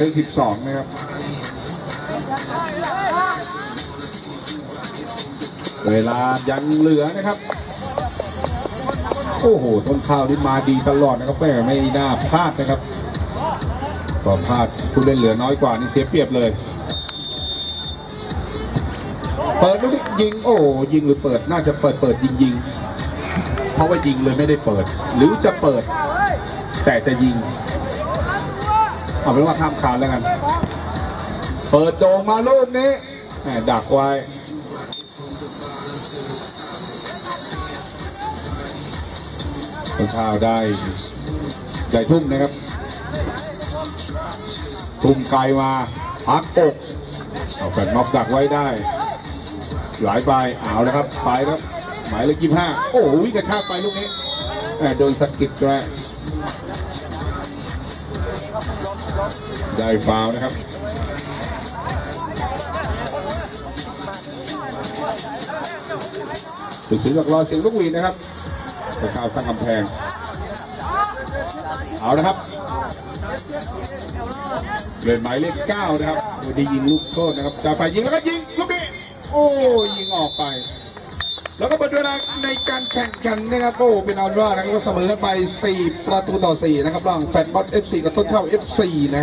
เป็นสิบสองนะครับเวลายังเหลือนะครับ โอ้โห ต้นข้าวนี่มาดีตลอดนะครับแม่ไม่น่าพลาดนะครับก็พลาดผู้เล่นเหลือน้อยกว่านี่เสียเปรียบเลย เปิดลูกนี้ยิง โอ้ยิงหรือเปิดน่าจะเปิดเปิดยิงยิงเพราะว่ายิงเลยไม่ได้เปิด หรือจะเปิด แต่จะยิง เอาเป็นว่าข้ามคานแล้วกัน เปิดโด่งมาลูกนี้แหมดักไว้ต้นข้าวได้ได้ทุ่มนะครับ ทุ่มไกลมาพักอกเอาแฟนม็อบดักไว้ได้ หลายใบเอาแล้วครับไปแล้วหมายเลขยี่ห้าโอ้โหกระชากไปลูกนี้แหมโดนสกิดด้วย ได้ฟาวนะครับสุดสีหลักรอเสียงลูกหวีนะครับไปข้าวสร้างกำแพง เอาละครับเล่นหมายเลขเก้านะครับวันนี้ยิงลูกโทษนะครับจ่าไปยิงแล้วก็ยิงลูกนี้โอ้ยิงออกไป แล้วก็หมดเวลาในการแข่งขันนะครับโอ้เป็นอันว่านะครับเสมอกันไป 4 ประตูต่อ 4 นะครับระหว่างแฟนบอล FC กับต้นเข้า FC นะครับ